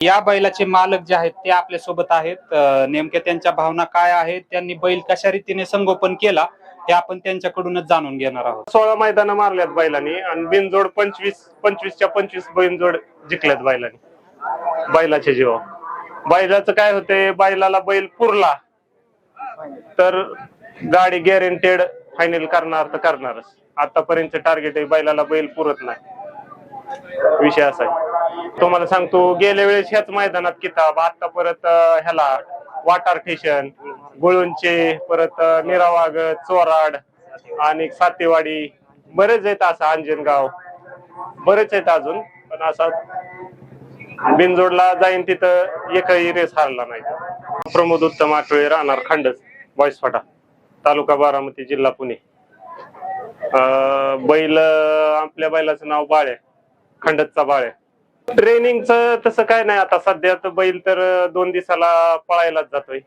या बैलाचे मालक जे आहेत ते आपल्यासोबत आहेत. नेमक्या त्यांच्या भावना काय आहेत? त्यांनी बैल कशा रीतीने संगोपन केला? हे आपण त्यांच्याकडूनच जाणून घेणार आहोत. सोळा मैदान मारल्यात बैलांनी आणि बिनजोड पंचवीस पंचवीसच्या पंचवीस बिनजोड जिंकल्यात बैलांनी. बैलाच्या जीवा. बैलाचं काय होतंय बैलाला बैल पुरला. तर गाडी गॅरेंटेड फायनल करणार तर करणारच. आतापर्यंत टार्गेट आहे बैलाला बैल पुरत नाही. विषय असा आहे. तुम्हाला सांगतो गेल्या वेळेस ह्याच मैदानात किताब आता परत ह्याला वाटार ठेशन गुळूंचे परत निरावाग निरावागत चोराड आणि सातेवाडी. बरेच आहेत असं अंजनगाव बरेच आहेत अजून पण असा बिनजोडला जाईन तिथं एकही रेस हारला नाही. प्रमोद उत्तम आठवळे राहणार खंडच बॉईस फाटा तालुका बारामती जिल्हा पुणे. बैल आपल्या बैलाचं नाव बाळे खंडतचा बाळे. ट्रेनिंगचं तसं काय नाही. आता सध्या तर बैल तर दोन दिवसाला पळायलाच जातोय.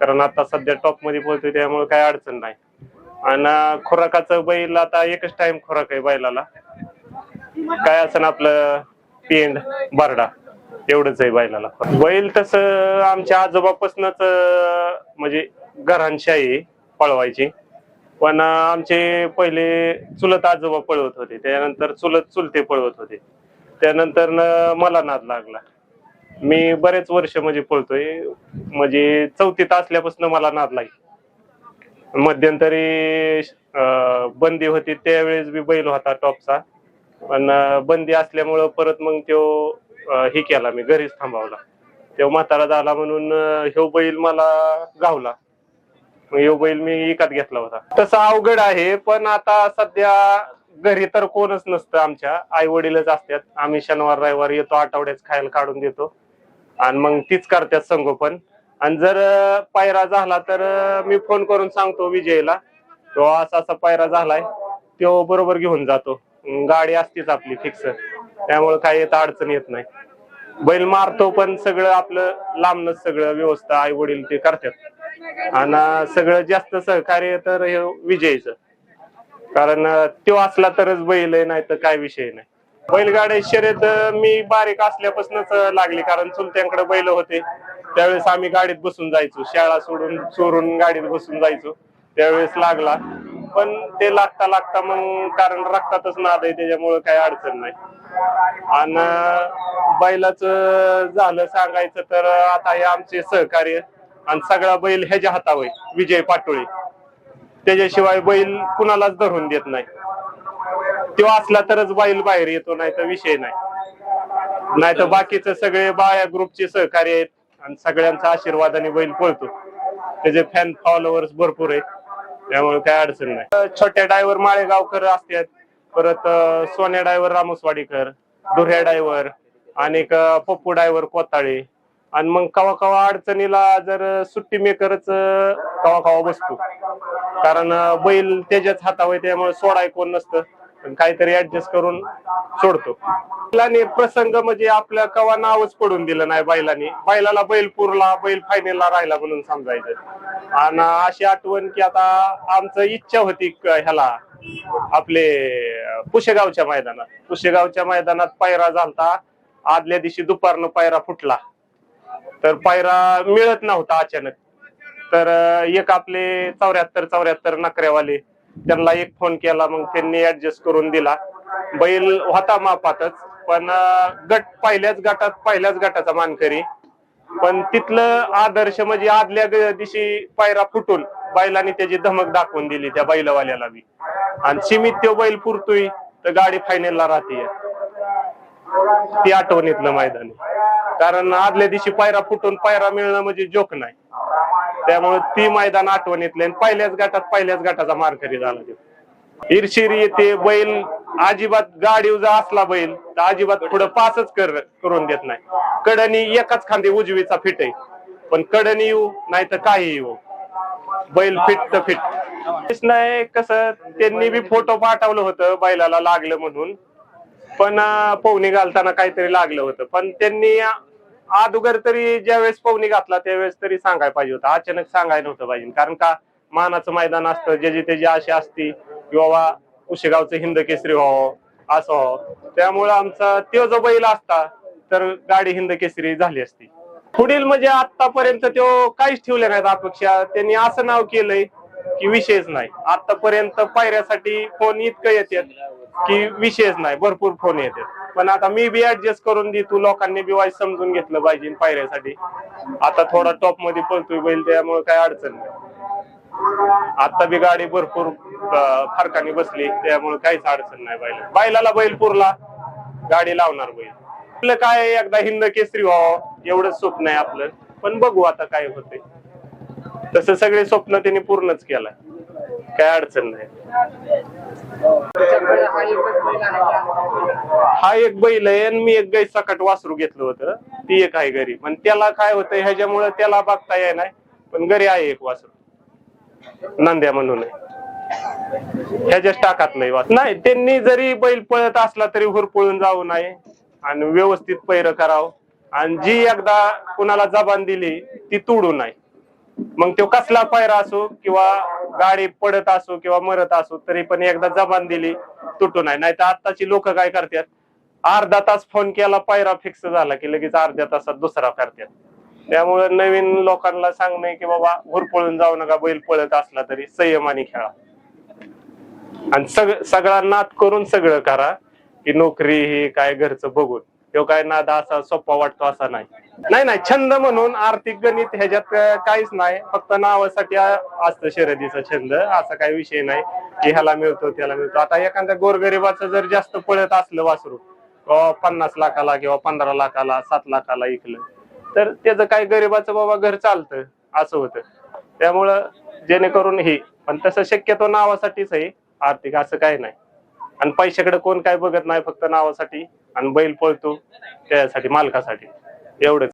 कारण आता सध्या टॉपमध्ये पोहोचतोय त्यामुळे काय अडचण नाही. आणि खुराकाचं बैल आता एकच टाइम खुराक आहे बैलाला. काय असं आपलं पेंड बारडा एवढंच आहे बैलाला. बैल तसं आमच्या आजोबापासूनच म्हणजे घरांशाही पळवायची. पण आमचे पहिले चुलत आजोबा पळवत होते. त्यानंतर चुलत चुलते पळवत होते. त्यानंतर मला नाद लागला. मी बरेच वर्ष म्हणजे पळतोय. म्हणजे चौथीत असल्यापासून मला नाद लागली. मध्यंतरी बंदी होती. त्यावेळेस बी बैल होता टॉपचा. पण बंदी असल्यामुळं परत मग तो हे केला मी घरीच थांबवला. तेव्हा म्हातारा झाला म्हणून ह्यो बैल मला गावला. ह्यो बैल मी विकत घेतला होता. तसं अवघड आहे पण आता सध्या घरी तर कोणच नसतं आमच्या. आई वडीलच असतात. आम्ही शनिवार रविवार येतो आठवड्याच खायला काढून देतो. आणि मग तीच करतात संगोपन आणि जर पायरा झाला तर मी फोन करून सांगतो विजयला. तो असा असा पायरा झालाय. तो बरोबर घेऊन जातो. गाडी असतीच आपली फिक्स त्यामुळे काही येत अडचण येत नाही. बैल मारतो पण सगळं आपलं लांबनच सगळं व्यवस्था आई वडील ते करतात. आणि सगळं जास्त सहकार्य तर हे विजयचं. कारण तो असला तरच बैल आहे नाही तर काय विषय नाही. बैलगाड्या शर्यत मी बारीक असल्यापासूनच लागली. कारण चुलत्यांकडे बैल होते. त्यावेळेस आम्ही गाडीत बसून जायचो. शाळा सोडून चोरून गाडीत बसून जायचो. त्यावेळेस लागला. पण ते लागता लागता मग कारण रक्तातच नाद आहे. त्याच्यामुळे काही अडचण नाही. आणि बैलाच झालं सांगायचं तर आता हे आमचे सहकार्य आणि सगळा बैल ह्याच्या हातावर विजय पाटोळे. त्याच्याशिवाय बैल कुणालाच धरून देत नाही. तो असला तरच बैल बाहेर येतो नाही तर विषय नाही. नाही तर बाकीचे सगळे बाया ग्रुपचे सहकार्य आहेत आणि सगळ्यांचा आशीर्वादाने बैल पळतो. त्याचे फॅन फॉलोअर्स भरपूर आहेत त्यामुळे काय अडचण नाही. छोट्या डायव्हर माळेगावकर असतात परत सोन्या डायव्हर रामोसवाडीकर दुऱ्या डायव्हर आणि पप्पू डायव्हर कोताळे. आणि मग कवा कवा अडचणीला जर सुट्टी मेकरच कवा कवा बसतो. कारण बैल त्याच्याच हातावर त्यामुळे सोडाय कोण नसतं. पण काहीतरी ऍडजस्ट करून सोडतो. बैलाने प्रसंग म्हणजे आपल्या कवा नावच पडून दिलं नाही बैलाने. बैलाला बैल पुरला बैल फायनलला राहिला म्हणून समजायचं. आणि अशी आठवण की आता आमचं इच्छा होती ह्याला आपले पुशेगावच्या मैदानात. पुशेगावच्या मैदानात पायरा झालता. आदल्या दिवशी दुपारनं पायरा फुटला. तर पायरा मिळत नव्हता अचानक. तर एक आपले चौऱ्याहत्तर चौऱ्याहत्तर नकऱ्यावाले त्यांना एक फोन केला मग त्यांनी ऍडजस्ट करून दिला. बैल होता मापातच पण गट पहिल्याच गटात पहिल्याच गटाचा मानकरी. पण तिथलं आदर्श म्हणजे आदल्या दिवशी पायरा फुटून बैलाने त्याची धमक दाखवून दिली त्या बैलवाल्याला बी. आणि सीमित तो बैल पुरतोय तर गाडी फायनलला राहते ती आठवणीतलं मैदानी कारण आदल्या दिवशी पायरा फुटून पायरा मिळणं म्हणजे जोक नाही. त्यामुळे ती मैदान आठवणीतले आणि पहिल्याच गटात पहिल्याच गटाचा मारकरी झाला तो. येते बैल अजिबात गाडी उजा असला बैल तर अजिबात पुढे पासच कर करून देत नाही. कडणी एकाच खांदी उजवीचा फिट आहे. पण कडणी येऊ नाही तर काही येऊ. बैल फिट तर फिट. नाही कसं त्यांनी बी फोटो पाठवलं होतं बैलाला लागलं म्हणून. पण पोहणी घालताना काहीतरी लागलं होतं. पण त्यांनी अगोदर तरी ज्यावेळेस पवनी घातला त्यावेळेस तरी सांगायला पाहिजे होतं. अचानक सांगायला नव्हतं पाहिजे. कारण का मानाचं मैदान असतं ज्याची त्याची आशा असती की बाबा उशेगावचं हिंद केसरी व्हावं असं व्हावं. त्यामुळं आमचा तो जो बैल असता तर गाडी हिंद केसरी झाली असती. पुढील म्हणजे आतापर्यंत तो काहीच ठेवले नाहीत अपेक्षा. त्यांनी असं नाव केलंय की विषयच नाही. आतापर्यंत पायऱ्यासाठी फोन इतकं येते की विषयच नाही भरपूर फोन येतात. पण आता मी बी ऍडजस्ट करून देतो लोकांनी बी वाय समजून घेतलं पाहिजे पायऱ्यासाठी. आता थोडा टॉपमध्ये पळतोय बैल त्यामुळे काय अडचण नाही. आता बी गाडी भरपूर फरकाने बसली त्यामुळे काहीच अडचण नाही बैल बैलाला बैल पुरला गाडी लावणार बैल. आपलं काय एकदा हिंद केसरी व्हावं एवढंच स्वप्न आहे आपलं. पण बघू आता काय होते तसं सगळे स्वप्न त्यांनी पूर्णच केलं काय अडचण नाही. हा एक बैल आहे आणि मी एक गाई सकट वासरू घेतलं होतं. ती एक आहे घरी. पण त्याला काय होतं ह्याच्यामुळे त्याला बघता येणार नाही पण घरी आहे एक वासरू. नंद्या म्हणून आहे. टाकात नाही वाच नाही त्यांनी जरी बैल पळत असला तरी हुरपळून जाऊ नये आणि व्यवस्थित पैर करावं. आणि जी एकदा कुणाला जबान दिली ती तोडू नये. मग तो कसला पायरा असो किंवा गाडी पडत असो किंवा मरत असो तरी पण एकदा जबान दिली तुटू नाही. नाहीतर आताची लोक काय करतात? अर्धा तास फोन केला पायरा फिक्स झाला की लगेच अर्ध्या तासात दुसरा करतात. त्यामुळे नवीन लोकांना सांगणे की बाबा हुरपळून जाऊ नका बैल पळत असला तरी संयमाने खेळा. आणि सग सगळा नाद करून सगळं करा की नोकरी ही काय घरचं बघून. तो काय नाद असा सोपा वाटतो असा नाही. नाही नाही छंद म्हणून आर्थिक गणित ह्याच्यात काहीच नाही. फक्त नावासाठी असतं शर्यतीचा छंद असा काही विषय नाही की ह्याला मिळतो त्याला मिळतो. आता एखाद्या गोरगरिबाचं जर जास्त पळत असलं वासरू पन्नास लाखाला किंवा पंधरा लाखाला सात लाखाला इकलं तर त्याचं काय गरिबाचं बाबा घर चालतं असं होतं. त्यामुळं जेणेकरून हे पण तसं शक्यतो नावासाठीच आहे आर्थिक असं काही नाही. आणि पैशाकडे कोण काय बघत नाही फक्त नावासाठी आणि बैल पळतो त्यासाठी मालकासाठी. एवढंच.